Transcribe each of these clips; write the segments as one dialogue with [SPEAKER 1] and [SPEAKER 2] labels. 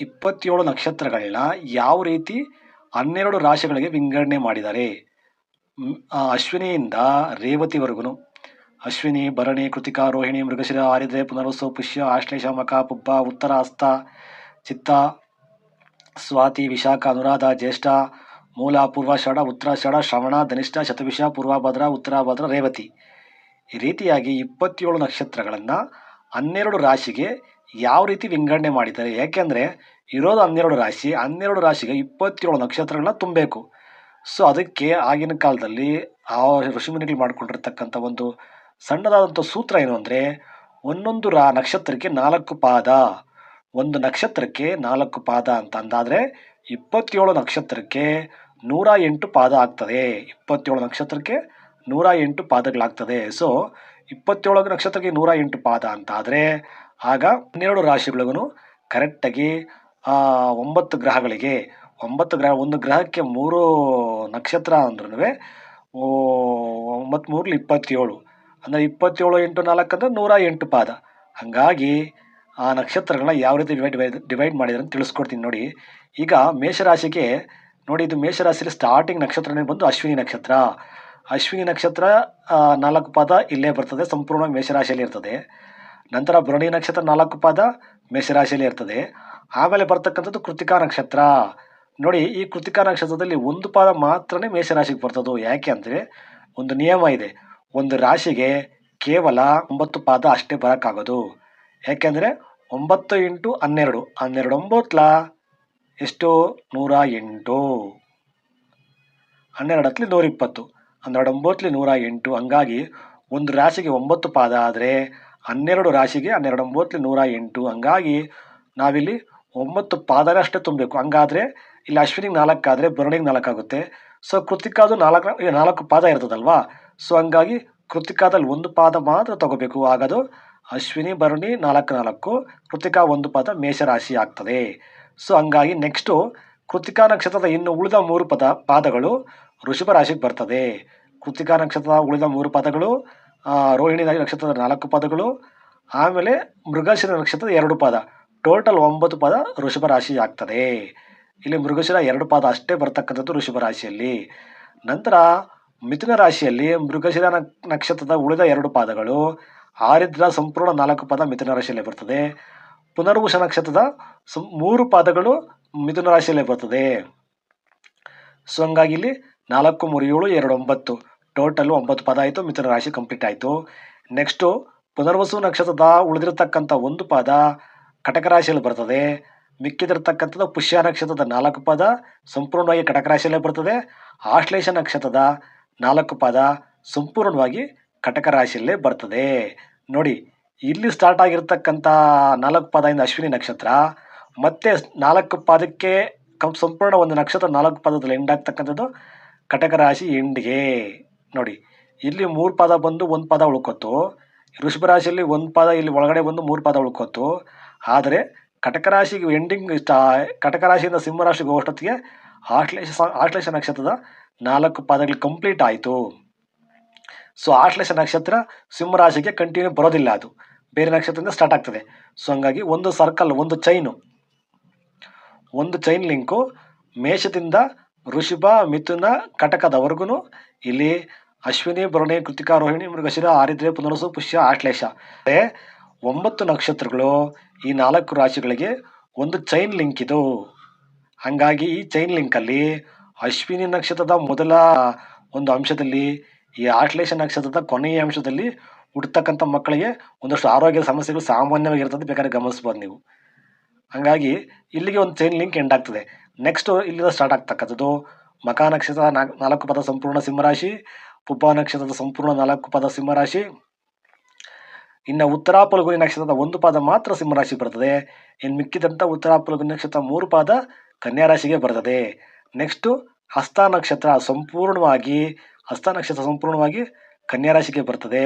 [SPEAKER 1] ಇಪ್ಪತ್ತೇಳು ನಕ್ಷತ್ರಗಳನ್ನ ಯಾವ ರೀತಿ ಹನ್ನೆರಡು ರಾಶಿಗಳಿಗೆ ವಿಂಗಡಣೆ ಮಾಡಿದ್ದಾರೆ? ಅಶ್ವಿನಿಯಿಂದ ರೇವತಿವರೆಗೂ ಅಶ್ವಿನಿ, ಭರಣಿ, ಕೃತಿಕಾ, ರೋಹಿಣಿ, ಮೃಗಶಿರ, ಆರಿದ್ರೆ ಪುನರ್ವಸು ಪುಷ್ಯ, ಆಶ್ಲೇಷ, ಮಕ, ಪುಬ್ಬ ಉತ್ತರ ಹಸ್ತ ಚಿತ್ತ, ಸ್ವಾತಿ, ವಿಶಾಖ, ಅನುರಾಧ, ಜ್ಯೇಷ್ಠ, ಮೂಲ ಪೂರ್ವಾಷಾಢ ಉತ್ತರಾಷಾಢ ಶ್ರವಣ, ಧನಿಷ್ಠ, ಶತವಿಷ ಪೂರ್ವಭದ್ರ ಉತ್ತರಾಭದ್ರ ರೇವತಿ. ಈ ರೀತಿಯಾಗಿ ಇಪ್ಪತ್ತೇಳು ನಕ್ಷತ್ರಗಳನ್ನು ಹನ್ನೆರಡು ರಾಶಿಗೆ ಯಾವ ರೀತಿ ವಿಂಗಡಣೆ ಮಾಡಿದ್ದಾರೆ? ಯಾಕೆಂದರೆ ಇರೋದು ಹನ್ನೆರಡು ರಾಶಿ, ಹನ್ನೆರಡು ರಾಶಿಗೆ ಇಪ್ಪತ್ತೇಳು ನಕ್ಷತ್ರಗಳನ್ನ ತುಂಬಬೇಕು. ಸೊ ಅದಕ್ಕೆ ಆಗಿನ ಕಾಲದಲ್ಲಿ ಆ ಋಷಿಮುನಿಗಳು ಮಾಡಿಕೊಂಡಿರ್ತಕ್ಕಂಥ ಒಂದು ಸಣ್ಣದಾದಂಥ ಸೂತ್ರ ಏನು ಅಂದರೆ, ಒಂದೊಂದು ರಾ ನಕ್ಷತ್ರಕ್ಕೆ ನಾಲ್ಕು ಪಾದ. ಒಂದು ನಕ್ಷತ್ರಕ್ಕೆ ನಾಲ್ಕು ಪಾದ ಅಂತ ಅಂದಾದರೆ ಇಪ್ಪತ್ತೇಳು ನಕ್ಷತ್ರಕ್ಕೆ ನೂರ ಎಂಟು ಪಾದ ಆಗ್ತದೆ. ಇಪ್ಪತ್ತೇಳು ನಕ್ಷತ್ರಕ್ಕೆ ನೂರ ಎಂಟು ಪಾದಗಳಾಗ್ತದೆ. ಸೊ ಇಪ್ಪತ್ತೇಳು ನಕ್ಷತ್ರಕ್ಕೆ ನೂರ ಎಂಟು ಪಾದ ಅಂತ ಆದರೆ ಆಗ ಹನ್ನೆರಡು ರಾಶಿಗಳಿಗೂ ಕರೆಕ್ಟಾಗಿ ಒಂಬತ್ತು ಗ್ರಹಗಳಿಗೆ, ಒಂಬತ್ತು ಗ್ರಹ, ಒಂದು ಗ್ರಹಕ್ಕೆ ಮೂರು ನಕ್ಷತ್ರ ಅಂದ್ರೂ ಒಂಬತ್ತು ಮೂರಲ್ಲಿ ಇಪ್ಪತ್ತೇಳು. ಅಂದರೆ ಇಪ್ಪತ್ತೇಳು ಎಂಟು ನಾಲ್ಕು ಅಂದರೆ ನೂರ ಎಂಟು ಪಾದ. ಹಾಗಾಗಿ ಆ ನಕ್ಷತ್ರಗಳನ್ನ ಯಾವ ರೀತಿ ಡಿವೈಡ್ ಡಿವೈಡ್ ಮಾಡಿದ್ದಾರೆ ಅಂತ ತಿಳಿಸ್ಕೊಡ್ತೀನಿ ನೋಡಿ. ಈಗ ಮೇಷರಾಶಿಗೆ, ನೋಡಿ ಇದು ಮೇಷರಾಶಿಯಲ್ಲಿ ಸ್ಟಾರ್ಟಿಂಗ್ ನಕ್ಷತ್ರನೇ ಬಂದು ಅಶ್ವಿನಿ ನಕ್ಷತ್ರ. ಅಶ್ವಿನಿ ನಕ್ಷತ್ರ ನಾಲ್ಕು ಪಾದ ಇಲ್ಲೇ ಬರ್ತದೆ, ಸಂಪೂರ್ಣವಾಗಿ ಮೇಷರಾಶಿಯಲ್ಲಿ ಇರ್ತದೆ. ನಂತರ ಭರಣಿ ನಕ್ಷತ್ರ ನಾಲ್ಕು ಪಾದ ಮೇಷರಾಶಿಯಲ್ಲಿ ಇರ್ತದೆ. ಆಮೇಲೆ ಬರ್ತಕ್ಕಂಥದ್ದು ಕೃತಿಕಾ ನಕ್ಷತ್ರ. ನೋಡಿ, ಈ ಕೃತಿಕಾ ನಕ್ಷತ್ರದಲ್ಲಿ ಒಂದು ಪಾದ ಮಾತ್ರನೇ ಮೇಷರಾಶಿಗೆ ಬರ್ತದೋ ಯಾಕೆ ಅಂದರೆ ಒಂದು ನಿಯಮ ಇದೆ. ಒಂದು ರಾಶಿಗೆ ಕೇವಲ ಒಂಬತ್ತು ಪಾದ ಅಷ್ಟೇ ಬರೋಕ್ಕಾಗೋದು. ಯಾಕೆಂದರೆ ಒಂಬತ್ತು ಇಂಟು ಹನ್ನೆರಡು. ಹನ್ನೆರಡು ಒಂಬತ್ತಲ ಎಷ್ಟು? ನೂರ ಎಂಟು. ಹನ್ನೆರಡು ಹತ್ತಲಿ ನೂರ ಇಪ್ಪತ್ತು. ಹನ್ನೆರಡು ಒಂಬತ್ತಲಿ ನೂರ ಎಂಟು. ಹಂಗಾಗಿ ಒಂದು ರಾಶಿಗೆ ಒಂಬತ್ತು ಪಾದ ಆದರೆ ಹನ್ನೆರಡು ರಾಶಿಗೆ ಹನ್ನೆರಡು ಒಂಬತ್ತು ನೂರ ಎಂಟು. ಹಂಗಾಗಿ ನಾವಿಲ್ಲಿ ಒಂಬತ್ತು ಪಾದರಷ್ಟೇ ತುಂಬಬೇಕು. ಹಂಗಾದರೆ ಇಲ್ಲಿ ಅಶ್ವಿನಿಗೆ ನಾಲ್ಕಾದರೆ ಭರಣಿಗೆ ನಾಲ್ಕಾಗುತ್ತೆ. ಸೊ ಕೃತಿಕಾದು ನಾಲ್ಕು ನಾಲ್ಕು ಪಾದ ಇರ್ತದಲ್ವಾ? ಸೊ ಹಂಗಾಗಿ ಕೃತಿಕಾದಲ್ಲಿ ಒಂದು ಪಾದ ಮಾತ್ರ ತಗೋಬೇಕು. ಆಗದು ಅಶ್ವಿನಿ, ಭರಣಿ, ನಾಲ್ಕು ನಾಲ್ಕು. ಕೃತಿಕಾ ಒಂದು ಪಾದ ಮೇಷರಾಶಿ ಆಗ್ತದೆ. ಸೊ ಹಂಗಾಗಿ ನೆಕ್ಸ್ಟು ಕೃತಿಕಾ ನಕ್ಷತ್ರದ ಇನ್ನು ಉಳಿದ ಮೂರು ಪದ, ಪಾದಗಳು ವೃಷಭ ರಾಶಿಗೆ ಬರ್ತದೆ. ಕೃತಿಕಾ ನಕ್ಷತ್ರದ ಉಳಿದ ಮೂರು ಪದಗಳು ರೋಹಿಣಿ ನಕ್ಷತ್ರದ ನಾಲ್ಕು ಪದಗಳು, ಆಮೇಲೆ ಮೃಗಶಿರ ನಕ್ಷತ್ರದ ಎರಡು ಪಾದ. ಟೋಟಲ್ ಒಂಬತ್ತು ಪದ ಋಷಭ ರಾಶಿ ಆಗ್ತದೆ. ಇಲ್ಲಿ ಮೃಗಶಿರ ಎರಡು ಪಾದ ಅಷ್ಟೇ ಬರತಕ್ಕಂಥದ್ದು ಋಷಭ ರಾಶಿಯಲ್ಲಿ. ನಂತರ ಮಿಥುನ ರಾಶಿಯಲ್ಲಿ ಮೃಗಶಿರ ನಕ್ಷತ್ರದ ಉಳಿದ ಎರಡು ಪಾದಗಳು ಆರಿದ್ರ ಸಂಪೂರ್ಣ ನಾಲ್ಕು ಪಾದ ಮಿಥುನ ರಾಶಿಯಲ್ಲಿ ಬರ್ತದೆ. ಪುನರ್ವಶ ನಕ್ಷತ್ರದ ಮೂರು ಪಾದಗಳು ಮಿಥುನ ರಾಶಿಯಲ್ಲೇ ಬರ್ತದೆ. ಸೊ, ಹಂಗಾಗಿ ಇಲ್ಲಿ ನಾಲ್ಕು ಮೂರು ಏಳು ಎರಡು ಒಂಬತ್ತು. ಟೋಟಲ್ ಒಂಬತ್ತು ಪದ ಆಯಿತು, ಮಿಥುನ ರಾಶಿ ಕಂಪ್ಲೀಟ್ ಆಯಿತು. ನೆಕ್ಸ್ಟು ಪುನರ್ವಸು ನಕ್ಷತ್ರದ ಉಳಿದಿರತಕ್ಕಂಥ ಒಂದು ಪದ ಕಟಕ ರಾಶಿಯಲ್ಲಿ ಬರ್ತದೆ. ಮಿಕ್ಕಿದಿರತಕ್ಕಂಥದ್ದು ಪುಷ್ಯ ನಕ್ಷತ್ರದ ನಾಲ್ಕು ಪದ, ಸಂಪೂರ್ಣವಾಗಿ ಕಟಕ ರಾಶಿಯಲ್ಲೇ ಬರ್ತದೆ. ಆಶ್ಲೇಷ ನಕ್ಷತ್ರದ ನಾಲ್ಕು ಪದ, ಸಂಪೂರ್ಣವಾಗಿ ಕಟಕ ರಾಶಿಯಲ್ಲೇ ಬರ್ತದೆ. ನೋಡಿ, ಇಲ್ಲಿ ಸ್ಟಾರ್ಟ್ ಆಗಿರ್ತಕ್ಕಂಥ ನಾಲ್ಕು ಪದದಿಂದ ಅಶ್ವಿನಿ ನಕ್ಷತ್ರ. ಮತ್ತೆ ನಾಲ್ಕು ಪದಕ್ಕೆ ಕಂ, ಸಂಪೂರ್ಣ ಒಂದು ನಕ್ಷತ್ರ ನಾಲ್ಕು ಪದದಲ್ಲಿ ಎಂಡ್ ಆಗ್ತಕ್ಕಂಥದ್ದು ಕಟಕ ರಾಶಿ ಎಂಡ್ಗೆ. ನೋಡಿ, ಇಲ್ಲಿ ಮೂರು ಪದ ಬಂದು ಒಂದು ಪದ ಉಳ್ಕೊತು ವೃಷಭ ರಾಶಿಯಲ್ಲಿ ಒಂದು ಪದ, ಇಲ್ಲಿ ಒಳಗಡೆ ಬಂದು ಮೂರು ಪದ ಉಳ್ಕೊತು ಆದರೆ ಕಟಕ ರಾಶಿಗೆ ಎಂಡಿಂಗ್ ಕಟಕ ರಾಶಿಯಿಂದ ಸಿಂಹ ಹೋಗೋಷ್ಟೊತ್ತಿಗೆ ಆಶ್ಲೇಷ ಆಶ್ಲೇಷ ನಕ್ಷತ್ರದ ನಾಲ್ಕು ಪದಗಳು ಕಂಪ್ಲೀಟ್ ಆಯಿತು. ಸೊ ಆಶ್ಲೇಷ ನಕ್ಷತ್ರ ಸಿಂಹ ರಾಶಿಗೆ ಕಂಟಿನ್ಯೂ ಬರೋದಿಲ್ಲ ಅದು. ಬೇರೆ ನಕ್ಷತ್ರದಿಂದ ಸ್ಟಾರ್ಟ್ ಆಗ್ತದೆ. ಸೊ ಹಂಗಾಗಿ ಒಂದು ಸರ್ಕಲ್ ಒಂದು ಚೈನು ಒಂದು ಚೈನ್ ಲಿಂಕು ಮೇಷದಿಂದ ವೃಷಭ ಮಿಥುನ ಕಟಕದವರೆಗೂ ಇಲ್ಲಿ ಅಶ್ವಿನಿ, ಭರಣಿ, ಕೃತಿಕಾ, ರೋಹಿಣಿ, ಮೃಗಶಿರ ಆರಿದ್ರೆ ಪುನರ್ಸು, ಪುಷ್ಯ, ಆಶ್ಲೇಷ. ಒಂಬತ್ತು ನಕ್ಷತ್ರಗಳು ಈ ನಾಲ್ಕು ರಾಶಿಗಳಿಗೆ ಒಂದು ಚೈನ್ ಲಿಂಕ್ ಇದು. ಹಾಗಾಗಿ ಈ ಚೈನ್ ಲಿಂಕಲ್ಲಿ ಅಶ್ವಿನಿ ನಕ್ಷತ್ರದ ಮೊದಲ ಒಂದು ಅಂಶದಲ್ಲಿ, ಈ ಆಶ್ಲೇಷ ನಕ್ಷತ್ರದ ಕೊನೆಯ ಅಂಶದಲ್ಲಿ ಹುಡ್ತಕ್ಕಂಥ ಮಕ್ಕಳಿಗೆ ಒಂದಷ್ಟು ಆರೋಗ್ಯದ ಸಮಸ್ಯೆಗಳು ಸಾಮಾನ್ಯವಾಗಿರ್ತದೆ ಬೇಕಾದ್ರೆ ಗಮನಿಸ್ಬೋದು ನೀವು. ಹಾಗಾಗಿ ಇಲ್ಲಿಗೆ ಒಂದು ಚೈನ್ ಲಿಂಕ್ ಎಂಡ್ ಆಗ್ತದೆ. ನೆಕ್ಸ್ಟು ಇಲ್ಲಿಂದ ಸ್ಟಾರ್ಟ್ ಆಗ್ತಕ್ಕಂಥದ್ದು ಮಕಾ ನಕ್ಷತ್ರ ನಾಲ್ಕು ಪದ ಸಂಪೂರ್ಣ ಸಿಂಹರಾಶಿ ಪುಬ್ಬ ನಕ್ಷತ್ರದ ಸಂಪೂರ್ಣ ನಾಲ್ಕು ಪದ ಸಿಂಹರಾಶಿ ಇನ್ನು ಉತ್ತರ ಫಲ್ಗುನಿ ನಕ್ಷತ್ರದ ಒಂದು ಪಾದ ಮಾತ್ರ ಸಿಂಹರಾಶಿ ಬರ್ತದೆ. ಇನ್ನು ಮಿಕ್ಕಿದಂಥ ಉತ್ತರ ಫಲ್ಗುನಿ ನಕ್ಷತ್ರ ಮೂರು ಪಾದ ಕನ್ಯಾ ರಾಶಿಗೆ ಬರ್ತದೆ. ನೆಕ್ಸ್ಟು ಹಸ್ತ ನಕ್ಷತ್ರ ಸಂಪೂರ್ಣವಾಗಿ, ಹಸ್ತ ನಕ್ಷತ್ರ ಸಂಪೂರ್ಣವಾಗಿ ಕನ್ಯಾ ರಾಶಿಗೆ ಬರ್ತದೆ.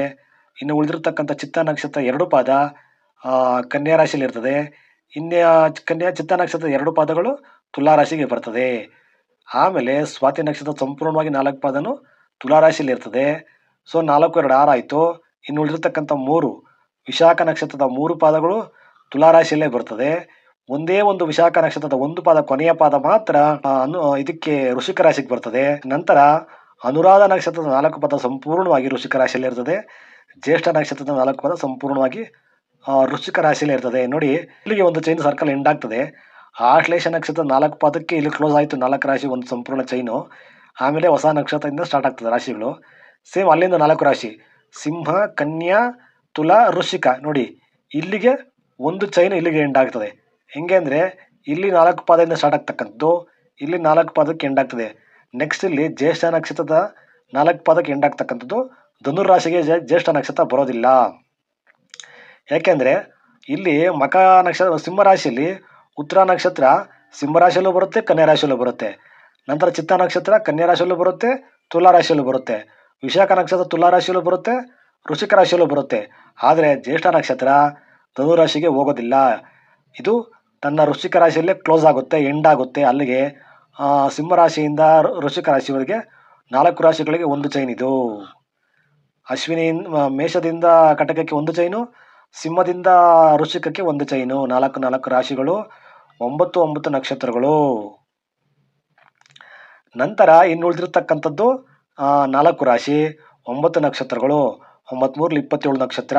[SPEAKER 1] ಇನ್ನು ಉಳಿದಿರ್ತಕ್ಕಂಥ ಚಿತ್ತ ನಕ್ಷತ್ರ ಎರಡು ಪಾದ ಕನ್ಯಾ ರಾಶಿಯಲ್ಲಿ ಇರ್ತದೆ ಇನ್ನು ಕನ್ಯಾ ಚಿತ್ತ ನಕ್ಷತ್ರದ ಎರಡು ಪಾದಗಳು ತುಲಾ ರಾಶಿಗೆ ಬರ್ತದೆ. ಆಮೇಲೆ ಸ್ವಾತಿ ನಕ್ಷತ್ರ ಸಂಪೂರ್ಣವಾಗಿ ನಾಲ್ಕು ಪಾದನು ತುಲಾರಾಶಿಯಲ್ಲಿ ಇರ್ತದೆ ಸೊ, ನಾಲ್ಕು, ಎರಡು, ಆರು ಆಯಿತು. ಇನ್ನು ಉಳಿದಿರ್ತಕ್ಕಂಥ ಮೂರು ವಿಶಾಖ ನಕ್ಷತ್ರದ ಮೂರು ಪಾದಗಳು ತುಲಾ ರಾಶಿಯಲ್ಲೇ ಬರ್ತದೆ. ಒಂದೇ ಒಂದು ವಿಶಾಖ ನಕ್ಷತ್ರದ ಒಂದು ಪಾದ ಕೊನೆಯ ಪಾದ ಮಾತ್ರ ಅನು, ಇದಕ್ಕೆ ಋಷಿಕ ರಾಶಿಗೆ ಬರ್ತದೆ. ನಂತರ ಅನುರಾಧ ನಕ್ಷತ್ರದ ನಾಲ್ಕು ಪದ ಸಂಪೂರ್ಣವಾಗಿ ಋಷಿಕ ರಾಶಿಯಲ್ಲೇ ಇರ್ತದೆ ಜ್ಯೇಷ್ಠ ನಕ್ಷತ್ರದ ನಾಲ್ಕು ಪದ ಸಂಪೂರ್ಣವಾಗಿ ಋಷಿಕ ರಾಶಿಯಲ್ಲೇ ಇರ್ತದೆ ನೋಡಿ, ಇಲ್ಲಿಗೆ ಒಂದು ಚೈನ್ ಸರ್ಕಲ್ ಎಂಡ್ ಆಗ್ತದೆ. ಆಶ್ಲೇಷ ನಕ್ಷತ್ರ ನಾಲ್ಕು ಪಾದಕ್ಕೆ ಇಲ್ಲಿ ಕ್ಲೋಸ್ ಆಯಿತು. ನಾಲ್ಕು ರಾಶಿ ಒಂದು ಸಂಪೂರ್ಣ ಚೈನು ಆಮೇಲೆ ಹೊಸ ನಕ್ಷತ್ರದಿಂದ ಸ್ಟಾರ್ಟ್ ಆಗ್ತದೆ ರಾಶಿಗಳು. ಸೇಮ್ ಅಲ್ಲಿಂದ ನಾಲ್ಕು ರಾಶಿ. ಸಿಂಹ, ಕನ್ಯಾ, ತುಲಾ ಋಷಿಕ ನೋಡಿ, ಇಲ್ಲಿಗೆ ಒಂದು ಚೈನ್ ಇಲ್ಲಿಗೆ ಎಂಡ್ ಆಗ್ತದೆ. ಹೆಂಗೆ ಅಂದರೆ, ಇಲ್ಲಿ ನಾಲ್ಕು ಪಾದದಿಂದ ಸ್ಟಾರ್ಟ್ ಆಗ್ತಕ್ಕಂಥದ್ದು, ಇಲ್ಲಿ ನಾಲ್ಕು ಪಾದಕ್ಕೆ ಎಂಡ್ ಆಗ್ತದೆ. ನೆಕ್ಸ್ಟ್ ಇಲ್ಲಿ ಜ್ಯೇಷ್ಠ ನಕ್ಷತ್ರದ ನಾಲ್ಕು ಪಾದಕ್ಕೆ ಎಂಡ್ ಆಗ್ತಕ್ಕಂಥದ್ದು, ಧನುರ್ ರಾಶಿಗೆ ಜ್ಯೇಷ್ಠ ನಕ್ಷತ್ರ ಬರೋದಿಲ್ಲ. ಯಾಕೆಂದರೆ ಇಲ್ಲಿ ಮಕ ನಕ್ಷತ್ರ ಸಿಂಹರಾಶಿಯಲ್ಲಿ ಉತ್ತರ ನಕ್ಷತ್ರ ಸಿಂಹರಾಶಿಯಲ್ಲೂ ಬರುತ್ತೆ, ಕನ್ಯಾ ರಾಶಿಯಲ್ಲೂ ಬರುತ್ತೆ. ನಂತರ ಚಿತ್ತ ನಕ್ಷತ್ರ, ಕನ್ಯಾ ರಾಶಿಯಲ್ಲೂ ಬರುತ್ತೆ, ತುಲಾ ರಾಶಿಯಲ್ಲೂ ಬರುತ್ತೆ. ವಿಶಾಖ ನಕ್ಷತ್ರ ತುಲಾ ರಾಶಿಯಲ್ಲೂ ಬರುತ್ತೆ ವೃಷಿಕ ರಾಶಿಯಲ್ಲೂ ಬರುತ್ತೆ. ಆದರೆ ಜ್ಯೇಷ್ಠ ನಕ್ಷತ್ರ ಧನುರಾಶಿಗೆ ಹೋಗೋದಿಲ್ಲ. ಇದು ತನ್ನ ವೃಶ್ಚಿಕ ರಾಶಿಯಲ್ಲೇ ಕ್ಲೋಸ್ ಆಗುತ್ತೆ, ಎಂಡ್ ಆಗುತ್ತೆ. ಅಲ್ಲಿಗೆ ಸಿಂಹರಾಶಿಯಿಂದ ವೃಶ್ಚಿಕ ರಾಶಿವರೆಗೆ ನಾಲ್ಕು ರಾಶಿಗಳಿಗೆ ಒಂದು ಚೈನ್ ಇದು. ಅಶ್ವಿನಿ ಮೇಷದಿಂದ ಕಟಕಕ್ಕೆ ಒಂದು ಚೈನು, ಸಿಂಹದಿಂದ ವೃಶ್ಚಿಕಕ್ಕೆ ಒಂದು ಚೈನು. ನಾಲ್ಕು ನಾಲ್ಕು ರಾಶಿಗಳು ಒಂಬತ್ತು ಒಂಬತ್ತು ನಕ್ಷತ್ರಗಳು. ನಂತರ ಇನ್ನು ಉಳಿದಿರ್ತಕ್ಕಂಥದ್ದು ನಾಲ್ಕು ರಾಶಿ, ಒಂಬತ್ತು ನಕ್ಷತ್ರಗಳು ಒಂಬತ್ಮೂರಲ್ಲಿ ಇಪ್ಪತ್ತೇಳು ನಕ್ಷತ್ರ,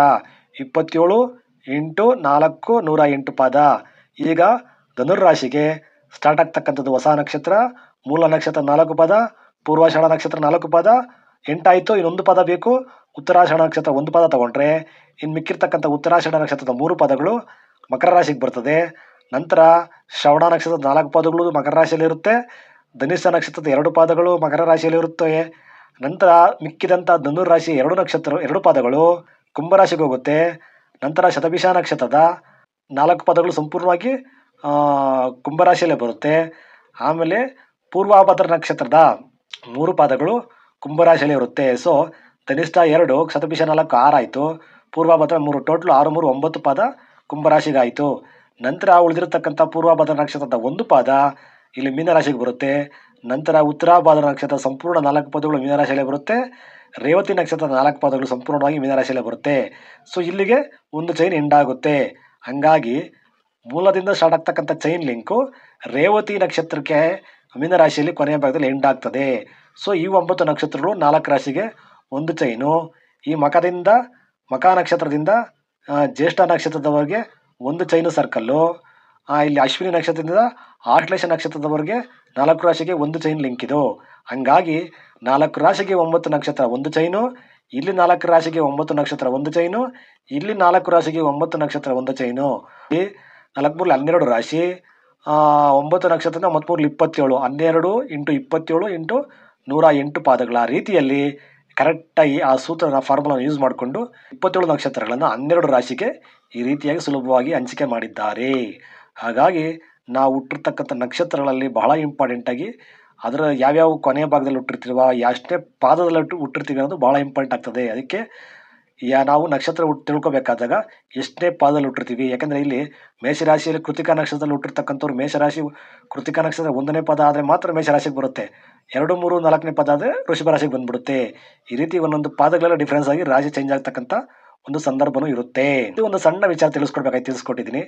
[SPEAKER 1] ಇಪ್ಪತ್ತೇಳು ಎಂಟು ನಾಲ್ಕು ನೂರ ಎಂಟು ಪಾದ. ಈಗ ಧನುರ್ರಾಶಿಗೆ ಸ್ಟಾರ್ಟ್ ಆಗ್ತಕ್ಕಂಥದ್ದು ಹೊಸ ನಕ್ಷತ್ರ, ಮೂಲ ನಕ್ಷತ್ರ ನಾಲ್ಕು ಪದ, ಪೂರ್ವಾಷಾಢ ನಕ್ಷತ್ರ ನಾಲ್ಕು ಪದ, ಎಂಟಾಯಿತು, ಇನ್ನೊಂದು ಪದ ಬೇಕು, ಉತ್ತರಾಷಾಢ ನಕ್ಷತ್ರ ಒಂದು ಪದ ತಗೊಂಡ್ರೆ ಇನ್ನು ಮಿಕ್ಕಿರ್ತಕ್ಕಂಥ ಉತ್ತರಾಷಾಢ ನಕ್ಷತ್ರದ ಮೂರು ಪದಗಳು ಮಕರ ರಾಶಿಗೆ ಬರ್ತದೆ. ನಂತರ ಶ್ರವಣ ನಕ್ಷತ್ರದ ನಾಲ್ಕು ಪಾದಗಳು ಮಕರ ರಾಶಿಯಲ್ಲಿರುತ್ತೆ. ಧನಿಷ್ಠ ನಕ್ಷತ್ರದ ಎರಡು ಪಾದಗಳು ಮಕರ ರಾಶಿಯಲ್ಲಿ ಇರುತ್ತವೆ ನಂತರ ಮಿಕ್ಕಿದಂಥ ಧನುರ್ ರಾಶಿ ಎರಡು ನಕ್ಷತ್ರ, ಎರಡು ಪಾದಗಳು ಕುಂಭರಾಶಿಗೆ ಹೋಗುತ್ತೆ. ನಂತರ ಶತಭಿಷ ನಕ್ಷತ್ರದ ನಾಲ್ಕು ಪದಗಳು ಸಂಪೂರ್ಣವಾಗಿ ಕುಂಭರಾಶಿಯಲ್ಲೇ ಬರುತ್ತೆ. ಆಮೇಲೆ ಪೂರ್ವಾಭದ್ರ ನಕ್ಷತ್ರದ ಮೂರು ಪಾದಗಳು ಕುಂಭರಾಶಿಯಲ್ಲಿ ಇರುತ್ತೆ. ಸೊ ಧನಿಷ್ಠ ಎರಡು, ಶತಭಿಷ ನಾಲ್ಕು ಆರಾಯಿತು ಪೂರ್ವಭದ್ರ ಮೂರು, ಟೋಟ್ಲು ಆರು, ಮೂರು, ಒಂಬತ್ತು ಪಾದ ಕುಂಭರಾಶಿಗಾಯಿತು ನಂತರ ಉಳಿದಿರತಕ್ಕಂಥ ಪೂರ್ವಭಾದ ನಕ್ಷತ್ರದ ಒಂದು ಪಾದ ಇಲ್ಲಿ ಮೀನರಾಶಿಗೆ ಬರುತ್ತೆ. ನಂತರ ಉತ್ತರಾಭಾದ್ರ ನಕ್ಷತ್ರ ಸಂಪೂರ್ಣ ನಾಲ್ಕು ಪದಗಳು ಮೀನರಾಶಿಯಲ್ಲೇ ಬರುತ್ತೆ. ರೇವತಿ ನಕ್ಷತ್ರದ ನಾಲ್ಕು ಪದಗಳು ಸಂಪೂರ್ಣವಾಗಿ ಮೀನರಾಶಿಯಲ್ಲೇ ಬರುತ್ತೆ. ಸೊ ಇಲ್ಲಿಗೆ ಒಂದು ಚೈನ್ ಎಂಡ್ ಆಗುತ್ತೆ. ಹಂಗಾಗಿ ಮೂಲದಿಂದ ಸ್ಟಾರ್ಟ್ ಆಗ್ತಕ್ಕಂಥ ಚೈನ್ ಲಿಂಕು ರೇವತಿ ನಕ್ಷತ್ರಕ್ಕೆ ಮೀನರಾಶಿಯಲ್ಲಿ ಕೊನೆಯ ಭಾಗದಲ್ಲಿ ಎಂಡ್ ಆಗ್ತದೆ. ಸೊ ಈ ಒಂಬತ್ತು ನಕ್ಷತ್ರಗಳು ನಾಲ್ಕು ರಾಶಿಗೆ ಒಂದು ಚೈನು ಈ ಮಕದಿಂದ, ಮಕ ನಕ್ಷತ್ರದಿಂದ ಜ್ಯೇಷ್ಠ ನಕ್ಷತ್ರದವರೆಗೆ ಒಂದು ಚೈನು ಸರ್ಕಲ್ಲು ಇಲ್ಲಿ ಅಶ್ವಿನಿ ನಕ್ಷತ್ರದಿಂದ ಆಶ್ಲೇಷ ನಕ್ಷತ್ರದವರೆಗೆ ನಾಲ್ಕು ರಾಶಿಗೆ ಒಂದು ಚೈನ್ ಲಿಂಕ್ ಇದು. ಹಂಗಾಗಿ ನಾಲ್ಕು ರಾಶಿಗೆ ಒಂಬತ್ತು ನಕ್ಷತ್ರ ಒಂದು ಚೈನು, ಇಲ್ಲಿ ನಾಲ್ಕು ರಾಶಿಗೆ ಒಂಬತ್ತು ನಕ್ಷತ್ರ ಒಂದು ಚೈನು, ಇಲ್ಲಿ ನಾಲ್ಕು ರಾಶಿಗೆ ಒಂಬತ್ತು ನಕ್ಷತ್ರ ಒಂದು ಚೈನು. ಈ ನಾಲ್ಕೂರಲ್ಲಿ ಹನ್ನೆರಡು ರಾಶಿ ಒಂಬತ್ತು ನಕ್ಷತ್ರದ ಒಂಬತ್ಮೂರಲ್ಲಿ ಇಪ್ಪತ್ತೇಳು, ಹನ್ನೆರಡು ಇಂಟು ಇಪ್ಪತ್ತೇಳು ಇಂಟು ನೂರ ಎಂಟು ಪಾದಗಳ ರೀತಿಯಲ್ಲಿ ಕರೆಕ್ಟಾಗಿ ಆ ಸೂತ್ರದ ಫಾರ್ಮುಲಾ ಯೂಸ್ ಮಾಡಿಕೊಂಡು ಇಪ್ಪತ್ತೇಳು ನಕ್ಷತ್ರಗಳನ್ನು ಹನ್ನೆರಡು ರಾಶಿಗೆ ಈ ರೀತಿಯಾಗಿ ಸುಲಭವಾಗಿ ಹಂಚಿಕೆ ಮಾಡಿದ್ದಾರೆ. ಹಾಗಾಗಿ ನಾವು ಹುಟ್ಟಿರ್ತಕ್ಕಂಥ ನಕ್ಷತ್ರಗಳಲ್ಲಿ ಬಹಳ ಇಂಪಾರ್ಟೆಂಟಾಗಿ ಅದರ ಯಾವ್ಯಾವ ಕೊನೆಯ ಭಾಗದಲ್ಲಿ ಹುಟ್ಟಿರ್ತೀವ ಎಷ್ಟೇ ಪಾದದಲ್ಲಿ ಹುಟ್ಟು ಹುಟ್ಟಿರ್ತೀವಿ ಅನ್ನೋದು ಭಾಳ ಇಂಪಾರ್ಟೆಂಟ್ ಆಗ್ತದೆ. ಅದಕ್ಕೆ ಯಾ ನಾವು ನಕ್ಷತ್ರ ಹುಟ್ಟು ತಿಳ್ಕೊಬೇಕಾದಾಗ ಎಷ್ಟನೇ ಪಾದದಲ್ಲಿ ಹುಟ್ಟಿರ್ತೀವಿ. ಯಾಕಂದರೆ ಇಲ್ಲಿ ಮೇಷರಾಶಿಯಲ್ಲಿ ಕೃತಿಕಾ ನಕ್ಷತ್ರದಲ್ಲಿ ಹುಟ್ಟಿರ್ತಕ್ಕಂಥವ್ರು ಮೇಷರಾಶಿ ಕೃತಿಕಾ ನಕ್ಷತ್ರ ಒಂದನೇ ಪದ ಆದರೆ ಮಾತ್ರ ಮೇಷರಾಶಿಗೆ ಬರುತ್ತೆ. ಎರಡು, ಮೂರು, ನಾಲ್ಕನೇ ಪದ ಆದರೆ ವೃಷಭ ರಾಶಿಗೆ ಬಂದುಬಿಡುತ್ತೆ. ಈ ರೀತಿ ಒಂದೊಂದು ಪಾದಗಳೆಲ್ಲ ಡಿಫ್ರೆನ್ಸ್ ಆಗಿ ರಾಶಿ ಚೇಂಜ್ ಆಗ್ತಕ್ಕಂಥ ಒಂದು ಸಂದರ್ಭನೂ ಇರುತ್ತೆ ಇದು ಒಂದು ಸಣ್ಣ ವಿಚಾರ ತಿಳಿಸ್ಕೊಡ್ಬೇಕಾಗಿ ತಿಳಿಸ್ಕೊಟ್ಟಿದ್ದೀನಿ.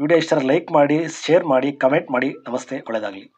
[SPEAKER 1] ವಿಡಿಯೋ ಇಷ್ಟರ ಲೈಕ್ ಮಾಡಿ ಶೇರ್ ಮಾಡಿ ಕಮೆಂಟ್ ಮಾಡಿ. ನಮಸ್ತೆ, ಒಳ್ಳೆಯದಾಗಲಿ.